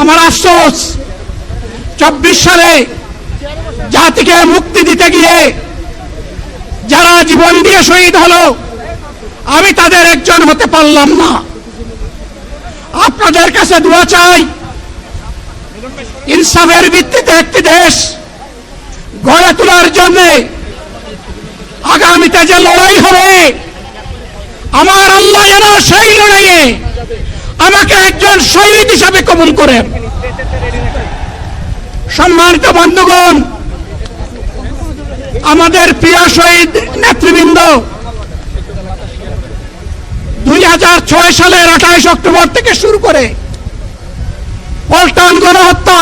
আমার আফসোস। চব্বিশ সালে জাতিকে মুক্তি দিতে গিয়ে যারা জীবন দিয়ে শহীদ হলো, আমি তাদের একজন হতে পারলাম না। আপনাদের কাছে দোয়া চাই, ইনসাফের ভিত্তিতে একটি দেশ গড়ে তোলার জন্য আগামীতে যে লড়াই হবে, আমার আল্লাহ যেন সেই লড়াইয়ে আমাকে একজন শহীদ হিসাবে কবুল করেন। সম্মানিত বন্ধুগণ, আমাদের প্রিয় শহীদ নেতৃবৃন্দ, দুই হাজার ছয় সালের আঠাইশ অক্টোবর থেকে শুরু করে পল্টন গণহত্যা,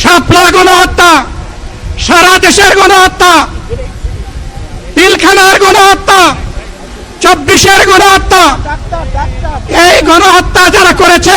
শাপলা গণহত্যা, সারা দেশের গণহত্যা পিলখানার গণহত্যা, চব্বিশের গণহত্যা, এই গণহত্যা যারা করেছে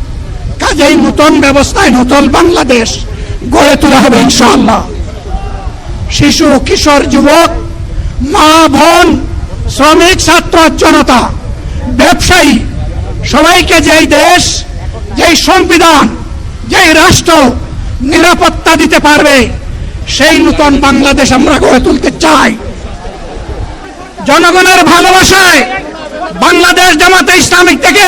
কাজেই নতুন ব্যবস্থায় নতুন বাংলাদেশ গড়ে তোলা হবে ইনশাআল্লাহ। শিশু, কিশোর, যুবক, মা, বোন, শ্রমিক, ছাত্র, জনতা, ব্যবসায়ী, সবাইকে যেই দেশ, যেই সংবিধান, যেই রাষ্ট্র নিরাপত্তা দিতে পারবে, সেই নতুন বাংলাদেশ আমরা গড়ে তুলতে চাই। জনগণের ভালোবাসায় বাংলাদেশ জামাতে ইসলামিক থেকে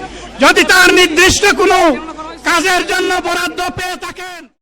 যদি তার নির্দিষ্ট কোনো কাজের জন্য বরাদ্দ পেয়ে থাকে